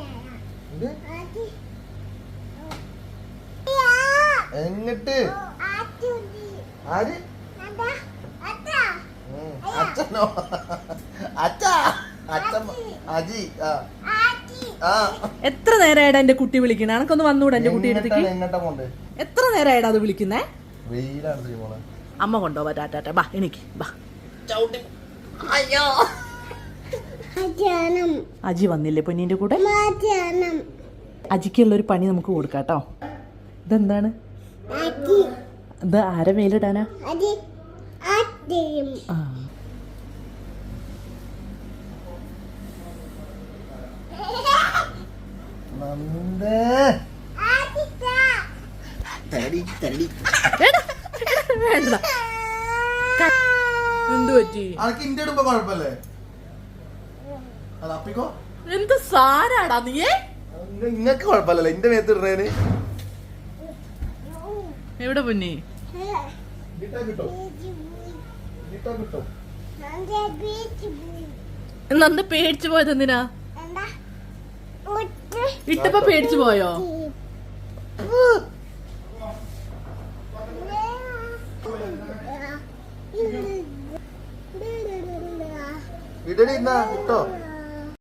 എന്ത്? എങ്ങട്ട് ആര്? അച്ഛനോ? അച്ഛാ അച്ഛൻ അജി ആ. ആ. എത്ര നേരായിട്ട് എന്റെ കുട്ടി വിളിക്കണേ? എനക്കൊന്ന് വന്നൂടെ എന്റെ കുട്ടി പോണ്ടേ? എത്ര നേരായിട്ട് അത് വിളിക്കുന്നേ? അമ്മ കൊണ്ടോ ടാറ്റാ ബാ എനിക്ക് ബാ. ചവിട്ടി. അയ്യോ. അജി വന്നില്ലേ പൊന്നിന്റെ കൂടെ? അജിക്കുള്ള ഒരു പണി നമുക്ക് കൊടുക്കാം കേട്ടോ. ഇതെന്താണ്? ഇത് ആരെ മേലിടാനാ? ആ. എന്ത് പറ്റി? അതൊക്കെ ഇന്റെ ഇടുമ്പോ കുഴപ്പല്ലേ അത് അപ്പിക്കോ എന്ത് സാരാടാ നീയേ ഇങ്ങക്ക് കുഴപ്പല്ലല്ലോ എന്റെ മേത്ത് ഇടുന്നതിന്. എവിടെ പൊന്നി? നന്ദ പേടിച്ചു പോയത് എന്തിനാ? ഇട്ടപ്പോ പേടിച്ചു പോയോ? ഇടടി ഇന്നാ കിട്ടോ?